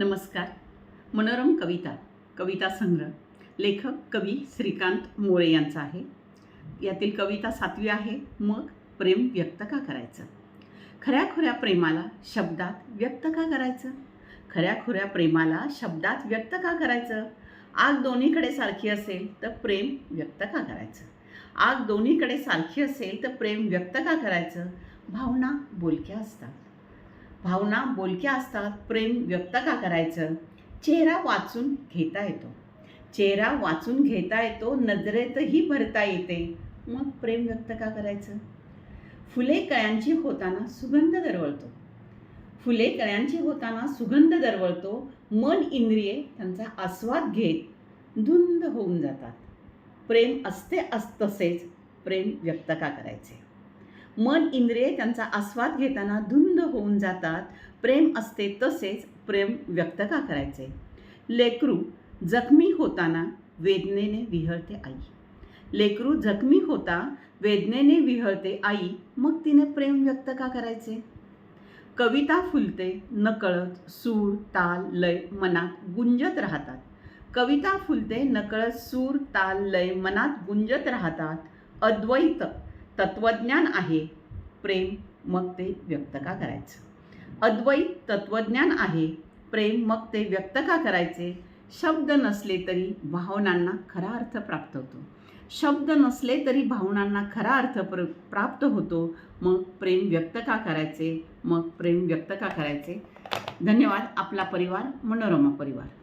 नमस्कार. मनोरम कविता कविता संग्रह. लेखक कवी श्रीकांत मोळे यांचा आहे. यातील कविता सातवी आहे. मग प्रेम व्यक्त का करायचं? खऱ्या खुऱ्या प्रेमाला शब्दात व्यक्त का करायचं? खऱ्या खुऱ्या प्रेमाला शब्दात व्यक्त का करायचं? आग दोन्हीकडे सारखी असेल तर प्रेम व्यक्त का करायचं? आग दोन्हीकडे सारखी असेल तर प्रेम व्यक्त का करायचं? भावना बोलक्या असतात. भावना बोलक्या असतात प्रेम व्यक्त का करायचं? चेहरा वाचून घेता येतो. चेहरा वाचून घेता येतो नजरेतही भरता येते. मग प्रेम व्यक्त का करायचं? फुले कळ्यांची होताना सुगंध दरवळतो. फुले कळ्यांची होताना सुगंध दरवळतो. मन इंद्रिये त्यांचा आस्वाद घेत धुंद होऊन जातात. प्रेम असते अस तसेच प्रेम व्यक्त का करायचे? मन इंद्रिये त्यांचा आस्वाद घेताना धुंद होऊन जातात. प्रेम असते तसेच प्रेम व्यक्त का करायचे? लेकरू जखमी होताना वेदनेने विहळते आई. लेकरू जखमी होता वेदनेने विहळते आई. मग तिने प्रेम व्यक्त का करायचे? कविता फुलते नकळत सूर ताल लय मनात गुंजत राहतात. कविता फुलते नकळत सूर ताल लय मनात गुंजत राहतात. अद्वैत तत्वज्ञान आहे. प्रेम मग ते व्यक्त का करायचं? अद्वैत तत्वज्ञान आहे. प्रेम मग ते व्यक्त का करायचे? शब्द नसले तरी भावनांना खरा अर्थ प्राप्त होतो. शब्द नसले तरी भावनांना खरा अर्थ प्र प्राप्त होतो. मग प्रेम व्यक्त का करायचे? मग प्रेम व्यक्त का करायचे? धन्यवाद. आपला परिवार मनोरमा परिवार.